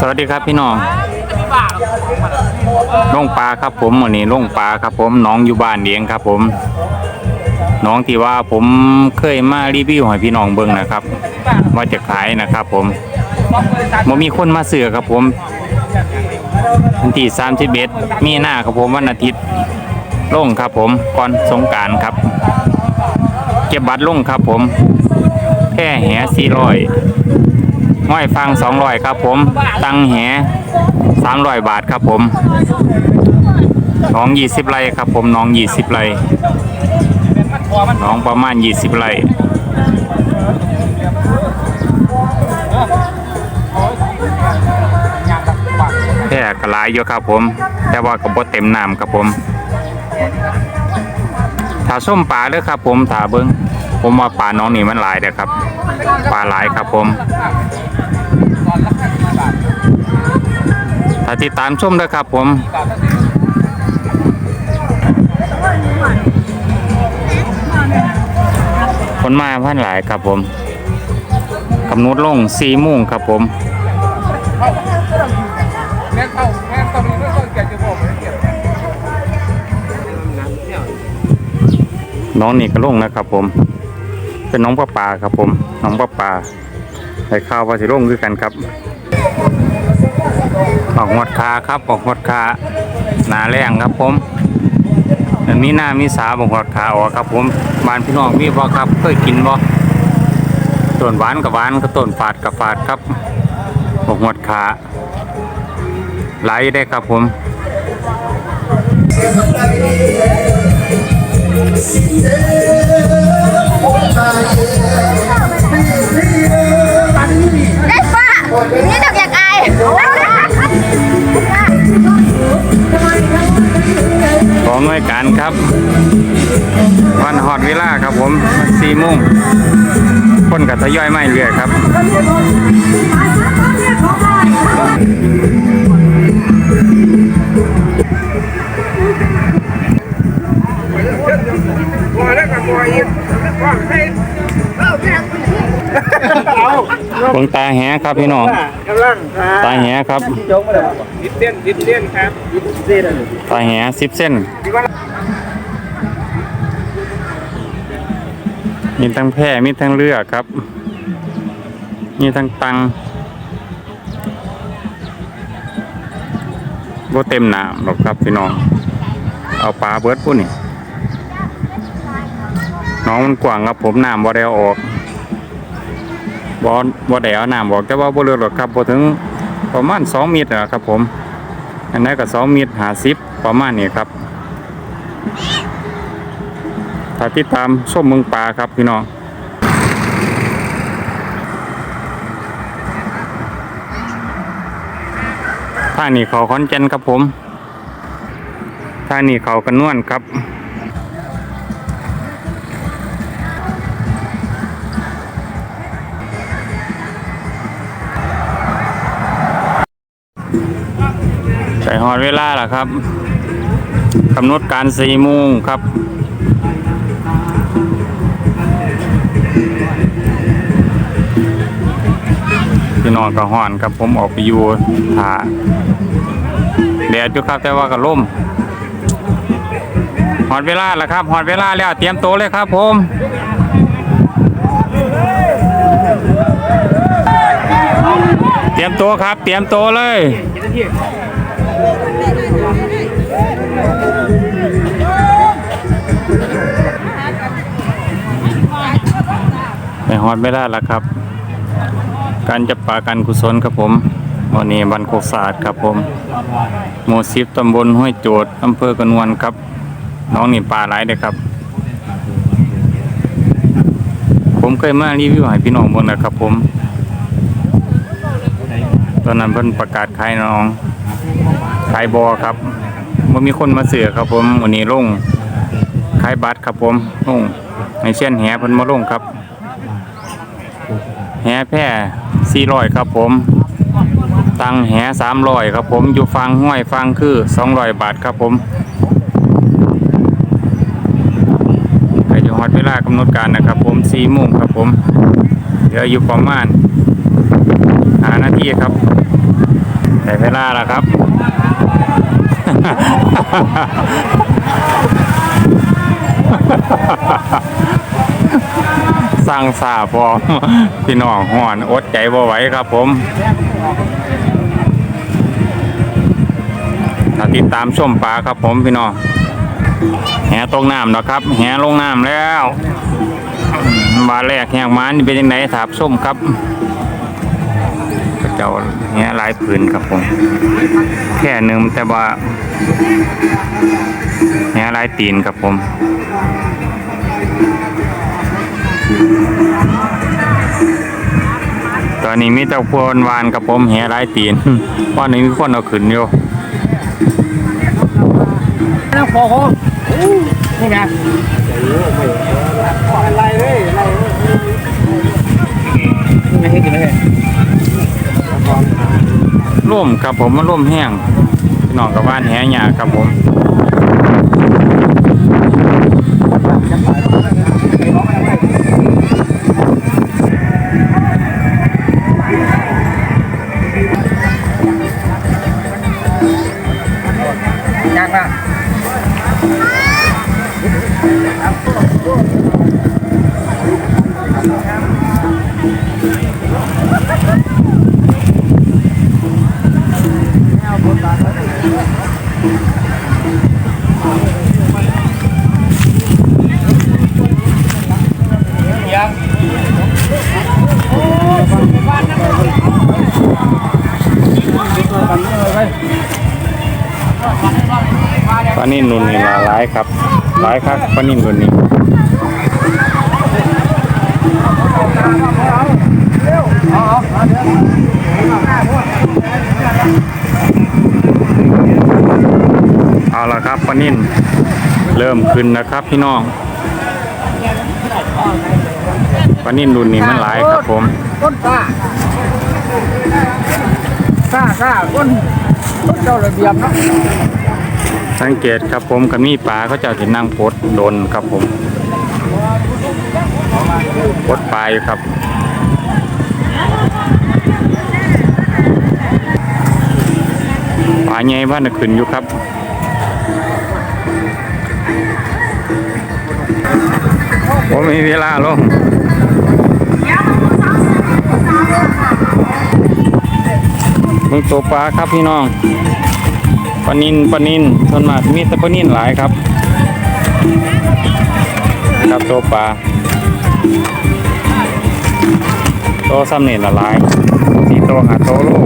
สวัสดีครับพี่น้องล่งปลาครับผมวันนี้ล่งปลาครับ ผมน้องอยู่บ้านเลี้ยงครับ ผม น้องที่ว่าผมเคยมารีวิวให้พี่น้องเบิ่งนะครับ ว่าจะขายนะครับ ผมบ่มีคนมาซื้อครับผมวันที่31มีหน้าครับผมวันอาทิตย์ล่งครับ ผมก่อนสงการครับ เก็บบัตรล่งครับ ผมแค่แห400 ห้อยฟังสองร้อยครับผม ตังแหสามร้อยบาทครับผมน้องยี่สิบไร่ครับผมน้องยี่สิบไร่น้องประมาณยี่สิบไร่แค่กระลายอยู่ครับผม แต่ว่าก็บ่เต็มน้ำครับผมถ้าส้มปลาเด้อครับ ผมถ้าเบิ้งผมว่าปลาน้องนี่มันหลายเด้อครับ ปลาหลายครับผม ถ้าติดตามชมด้ครับผม คนมาพันหลายครับผมกำหนดลงสี่โมงครับผมน้องมีเรื่องต้นแกจะบอกไม่เกี่ยวน้องนี่ก็ลงนะครับผม เป็นน้องป้าปลาครับผม น้องป้าปลา ไปข้าวว่าสิลงด้วยกันครับ ออกหมดคาครับออกหมดคาหนาแรงครับผมมีหน้ามีสาบอกหมดคาออกครับ ผมบ้านพี่น้องมีบ่ครับเคยกินบ่ต้นหวานกับหวานก็ต้นฝาดกับฝาดครับออกหมดคาไหลได้ครับผม ได้ป้านี่ดอกอยากอายของหน่วยการครับ วันหอดเวลาครับผมสี่โมงคนกับทยอยไม่เรื่อยครับพอแล้วกับพออีกว่าให้ เบิ่งตาแหครับพี่น้อง กำลังตาแหครับ จงมาเลยดิดเส้นดิดเส้นครับดิดเส้นตาแหสิบเส้นที่ว่ามีทั้งแพร่มีทั้งเรือครับ มีทั้งตังบ่เต็มน้ำหรอกครับพี่น้อง เอาปลาเบิดพุ่นนี่น้องมันกว้างครับผมน้ำบ่ได้เอาออก บ่บ่ได้เอาน้ำออกแต่ว่าบ่เลือหรอกครับบ่ถึงประมาณ2เมตรนะครับผม อันนั้นก็2เมตร50ประมาณนี้ครับถ้าติดตามส้มเมืองปลาครับพี่น้องท่านี่เขาคอนเจนครับผมท่านี่เขากันนวลครับ ดเวลาล่ะครับกำหนดการสี่โมงครับพี่นองก็ฮ้อนครับผมออกไปอยู่หาแดดอยู่ครับแต่ว่าก็ล่มหอดเวลาแล้วครับหอดเวลาแล้วเตรียมตัวเลยครับผมเตรียมตัวครับ เตรียมตัวเลย ฮอดไม่ได้แล้วครับ การจับปลาการกุศลครับผมวันนี้บันโคศาสตร์ครับผมหมู่สิบตำบลห้วยโจดอำเภอกระนวนครับ น้องนี่ปลาหลายเลยครับ ผมเคยมารีวิวให้พี่น้องบนนะครับผม ตอนนั้นเพิ่นประกาศขายน้องขายบอครับมันมีคนมาเสือครับผมวันนี้ลงขายบัตรครับผมลงในเช่นแหเพิ่นมาลงครับ แหแพร่สี่ร้อยครับผม ตังแหสามร้อยครับผม อยู่ฟังห้วยฟังคือสองร้อยบาทครับผมใครจะฮอดเวลากำหนดการนะครับผมสี่โมงครับผมเดี๋ยวอยู่ประมาณเวลาล้วครับสร้า งสาพอพี่น้องห่อนอดใจบ่ไหวครับผมถ้าติดตามชมปลาครับผมพี่น้องแหตกน้ำนะครับ แหลงน้ำแล้วบาแรกแหกมันเป็นยังไงถามส้มครับเจ้าแหหลายผืนครับผม แค่หนึ่งแต่ว่าแหหลายตีนครับผม ตอนนี้มีแต่พวนวานกับผมแหหลายตีนว่านี้มีคนเอาขึ้นอยู่น้ำคอคอนี่ไงอะไรเลยไม่ให้กินเลยร่มครับผมมันร่มแห้งพี่น้องกับบ้านแหหยาครับผม ปลานิ่นนุ่นนี่ละหลายครับหลายครับปลานิ่นนุ่นนี่เอาละ ครับปลานิ่นเริ่มขึ้นนะครับพี่น้องปลานิ่นนุ่นนี่มันหลายครับผมก้นซ่าซ่าซ่าก้นก้นเจ้าระเบียบเนาะสังเกตครับผมกันมีปลาเขาเจะเห็นนั่งโพดโดนครับผมโพดปลาอยู่ครับปลาใหญ่บ้านน่ะขึ้นอยู่ครับ ผมมีเวลาลงมึงตัวปลาครับพี่น้องปลานินปลานินส่วนมากมีแต่ปลานินหลายครับ ครับตัวปลาตัวซ้ำเนินละหลายสีตัวหาตัวลูก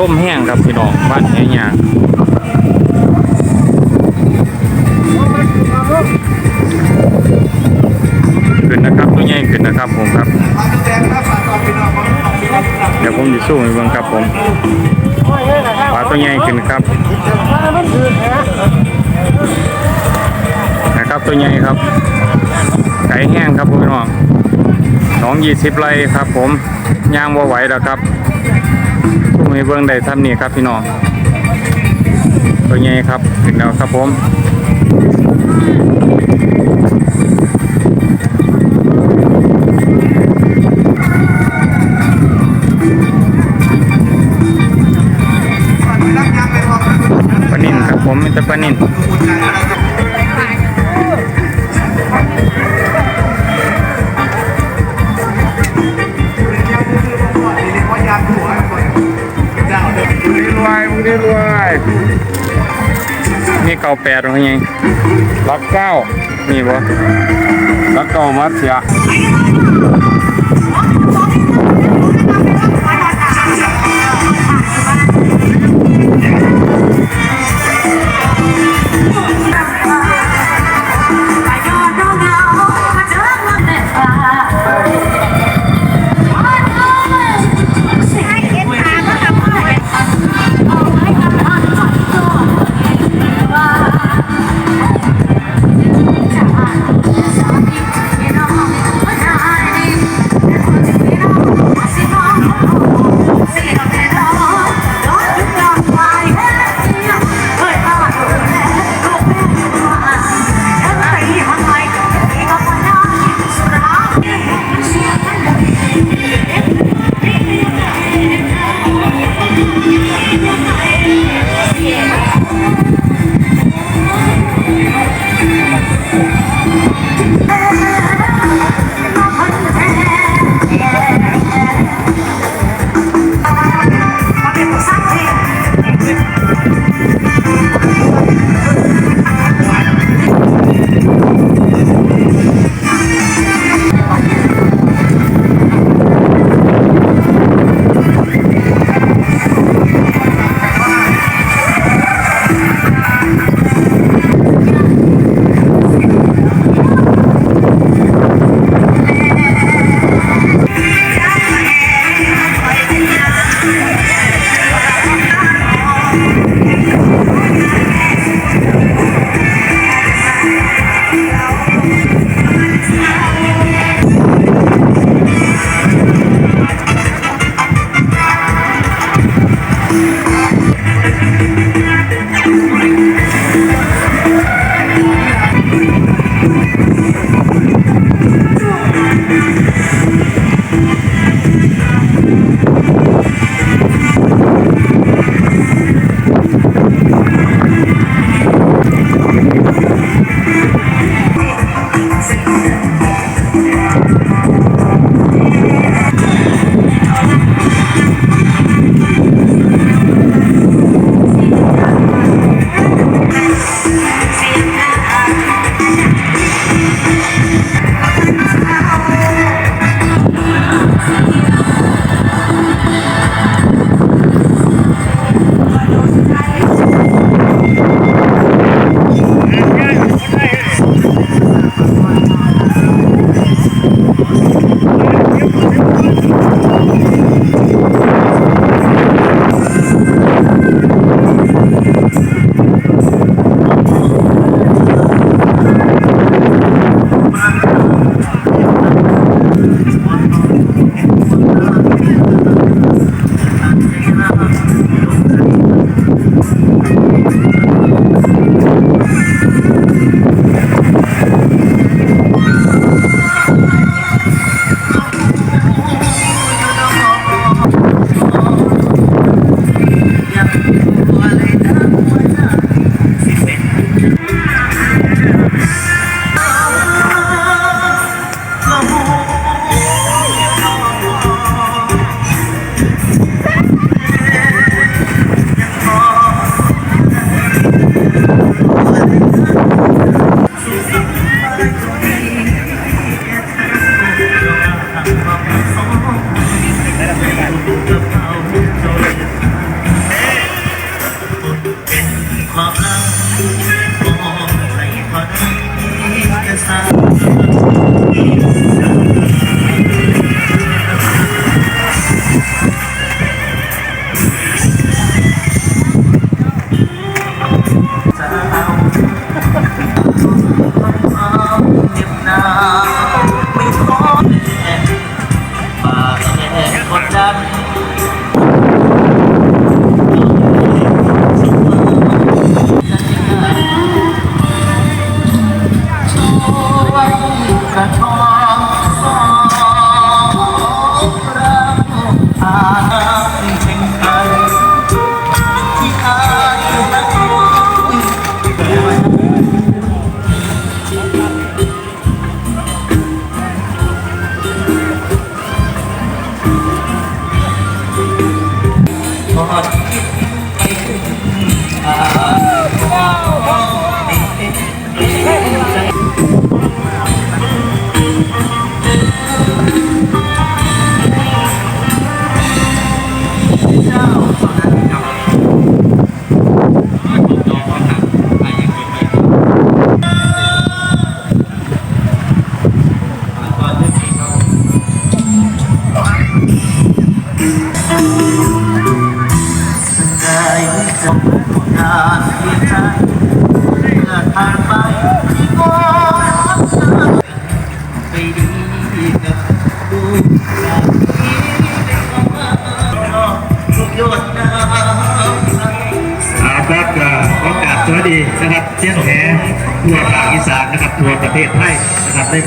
ล่มแห้งครับพี่น้องบ้านแห้งยางขึ้นนะครับตัวใหญ่ขึ้นนะครับผมครับ เดี๋ยวผมจะสู้ให้เบิ่งครับผมปลาตัวใหญ่ขึ้นครับนะครับตัวใหญ่ครับไก่แห้งครับพี่น้องน้องยี่สิบไร่ครับผมย่างบ่ไหวแล้วครับ ให้เบิ่งได้ท่านี่ครับพี่น้องตัวใหญ่ครับถึงแล้วครับผมปนินครับผมมิตรปานิน มีเก่าแปดหรือไงรักเก้ามีบ่รักเก้ามัดเสีย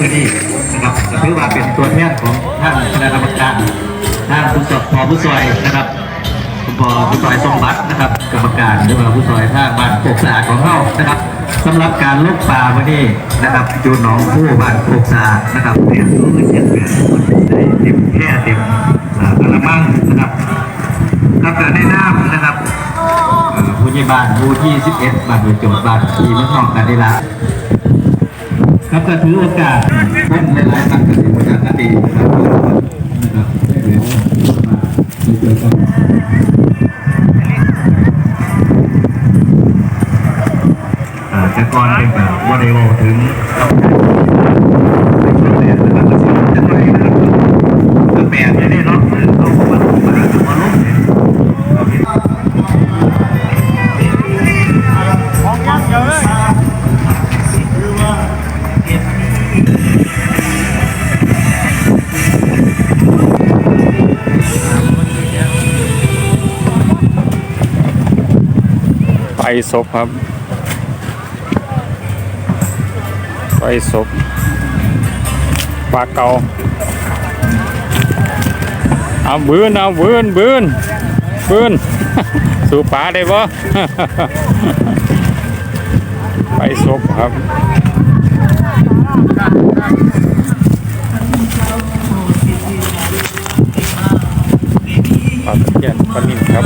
นะครับได้พอดีนะครับก็ถือว่าเป็นตัวแทนของท่านคณะกรรมการท่านผู้สอบพอผู้ซอยนะครับคุณพอผู้ซอยทรงบัตรนะครับ กรรมการหรือว่าผู้ซอยท่านบ้านโคกสะอาดของเรานะครับสำหรับการลกป่าวันนี้นะครับจูนหนองผู้บ้านโคกสะอาดนะครับเรียนรู้เรียนแบบได้เต็มแค่เต็มอากระมังนะครับครับการได้น้ำนะครับผู้ใหญ่บ้านผู้ที่ 11 บ้านหัวโจทย์บ้านที่เมืองนอกกันได้ละ ครับก็ถือโอกาสคนหลายๆท่านก็ถือโอกาสก็ดีนะครับนะครับได้เหลือมาเจอกันอ่าแต่ก่อนเป็นแบบว่าได้บอกถึง ศพครับ ไฟศพปลาเกาเอาบืนเอาบืนบืนบืนสู่ป่าได้บ่ไปศพครับปลาตะเพียนปลานิ่มครับ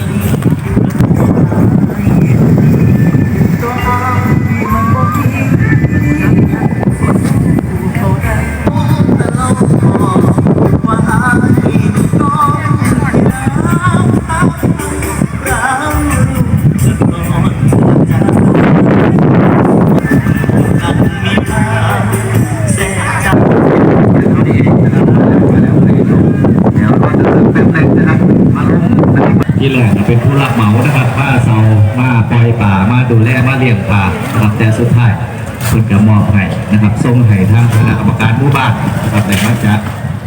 นะครับส่งให้ทางคณะกรรมการหมู่บ้านนะครับได้มาจัด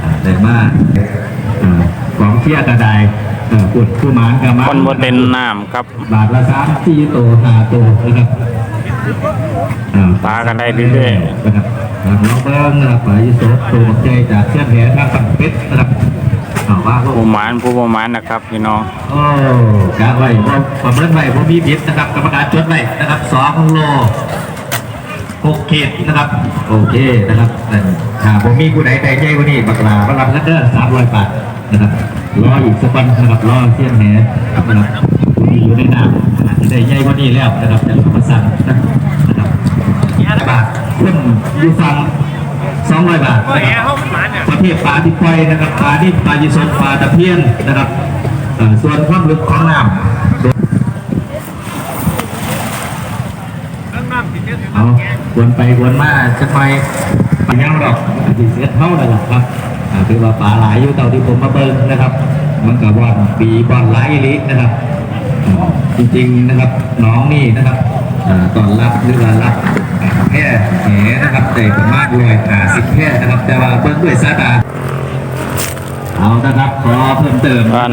อ่าได้มาของเที่ยกระไดเอ่อกุดผู้หมานกระมาคนบ่เต็นน้ำครับ บาทละสามสี่โตห้าโตนะครับอ่ปลากันได้เรื่อยนะครับอ่าน้องเบิ้งนะครับปลยิโสตัวใจจากเชือกแหทางฝั่งเพชรนะครับว่าผู้หมานผู้ประมาณนะครับพี่น้องโอ้กะไว้บ่ประเมินไว้บ่มีผิดนะครับกรรมการจดไว้นะครับสองโล หกขีดนะครับ โอเคนะครับแต่ถ้าผมมีผู้ใดใจใจกว่านี้บักลาบักลาเด้อสามร้อยบาทนะครับรออีกสักวันนะครับรอเสี้ยนแหนะครับผู้ที่อยู่ในน้ำอาจจะได้ใหญ่กว่านี้แล้วนะครับจะมาสั่งนะครับบาทขึ้นอยู่ฝั่งสองร้อยบาทนะครับประเภทปลาที่ปล่อยนะครับปลาที่ปลายีสนปลาตะเพียนนะครับเอ่อส่วนความลึกของน้ำ เอา วนไปวนมาจะไปไปยังหรอกดีเสียเท่านั่นแหละครับอ่าคือว่าปลาหลายอยู่เต่าที่ผมมาเบิ่งนะครับ มันกับ่อนปีบ่อนหลายอีหลินะครับอ่าจริงๆนะครับน้องนี่นะครับอ่าตอนรับหรือว่ารับอ่าแค่แหนะครับแต่ประมาณรวยหาสิบแค่นะครับแต่ว่าเบิ่งด้วยสายตาเอานะครับขอเพิ่มเติมอ่าน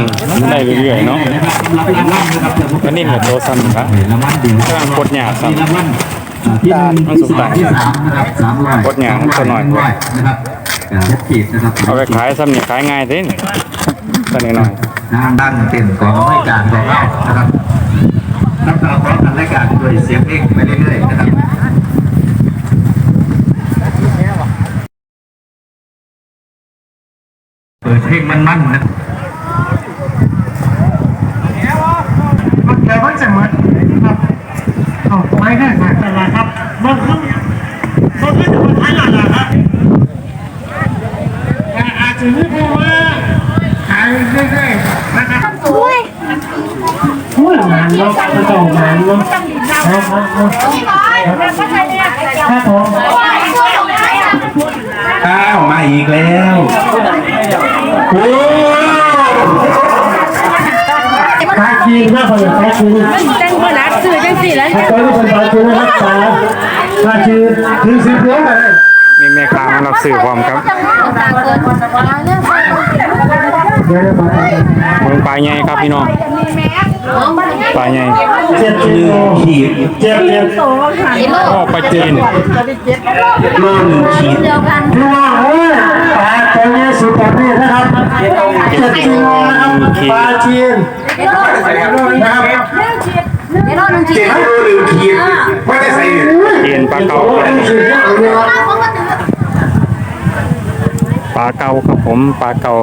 ได้เรื่อยๆเนาะนะครับสำหรับรางวัลนะครับก็นี่แหละตัวสั้นครับรางวัลเดียวกำลังกดหยาบครับมีรางวัลอ่า ที่หนึ่งมันที่สุดสองท้ายที่สามนะครับสามร้อยกดหยาบมันตัวหน่อยร้อยนะครับอ่าหกขีดนะครับเอาไปขายซ้ำนี่ขายง่ายเด้นี่ตัวนี้หน่อยทางด้านเต็นของรายการของเรานะครับน้ำตาพร้อมกันรายการด้วยเสียงเพลงไปเรื่อยๆนะครับเปิดเพลงมันๆนะมันเดี๋ยวมันจะเหมือนครับเอาไม่ได้ค่ะแต่ละครับมันคือมันคือจะมาท้ายหลังนะครับแต่อาจจะไม่พอว่าขายเรื่อยๆนะครับอุ้ยพูดงานเนาะกระจกงานเนาะครับครับครับพี่บอยแล้วก็ใช้เนี่ยครับผมช่วยส่งให้อะอ้าวมาอีกแล้วโอ้ปลาจีมากกว่าปลาจีนจังค นรักซื้อจังสิแล้วถ้าตัวนี้เป็นปลาจีนนะครับปลาปลาจีนถึงสิบเดือนเลยนี่แม่ค้ามารับซื้อความครับตาเกินเรื่องเดี๋ยวปลาจีนเมืองปลาใหญ่ครับพี่น้องปลาใหญ่เจ็ดกิโลขีดเจ็ดเจ็ดพ่อปลาจีนโลหนึ่งขีดเดียวกันพี่ว่าเอ้ยปลาตัวนี้สุดยอดนี่นะครับเจ็ดกิโลนะครับปลาจีนนะครับ ราหนึ่งจีเจ็ดโลหนึ่งขีดไม่ได้ใส่เนี่ยจีนปลาเก่าโอ้ยสุดยอดเลปลาเก่าครับผมปลาเก่า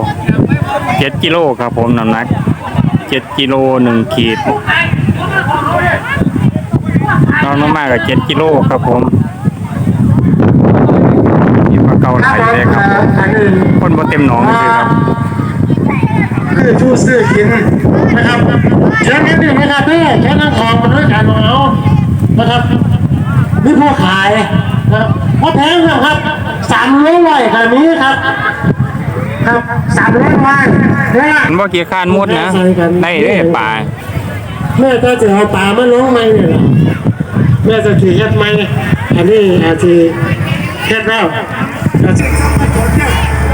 เจ็ดกิโลครับผมน้ำหนักเจ็ดกิโลหนึ่งขีดน้อนมากๆกับเจ็ดกิโลครับผมปลาเก่าหลเลยครับผมอันนี้คนบ่เต็มหนองเลยครับ คือชูซื้อกินนะครับเชิญนิดหนึ่งนะครับพี่เชิญนั่งขอบมาด้วยกันเอานะครับนี่ผู้ขายนะครับเพราะแพงนะครับสามร้อยไร่แบบนี้ครับครับสามร้อยไร่เนี่ยมันบ่เกี่ยข้านมุดนะได้เด้ปลาแม่ก็จะเอาปลามาลงไหมเนี่ยนะแม่จะถือเฮ็ดไหมอันนี้อาจจะเฮ็ดแล้วอา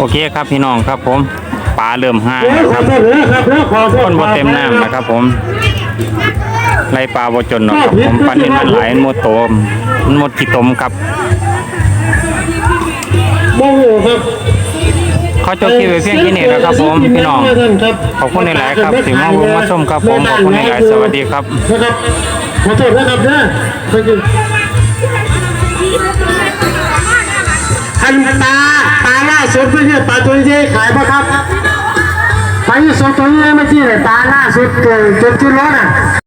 โอเคครับพี่น้องครับผมปลาเริ่มห้าเดี๋ยวนะขคอรับโทษเลยครับแล้วขอโทษคนบ่เต็มน้ำนะครับ ผมไล่ปลาบ่จนหรอกครับผมปันนี้มันหลายมันหมดโตมมันหมดกี่ตมครับโมโหครับเขาจบคลิปไว้เพียงที่นี่แล้วครับ ผมพี่น้องขอบคุณหลายๆครับที่มาเบิ่งมาชมครับ ผมขอบคุณหลายๆสวัสดีครับนะครับขอโทษนะครับเด้อขอบคุณอันปลาปลา ล่าสุดเพื่อนปลาตัวนี้ขายปะครับปลาที่สดตัวนี้ไม่ใช่เลยตาล่าสุดเกินจุดจุดร้อนอะ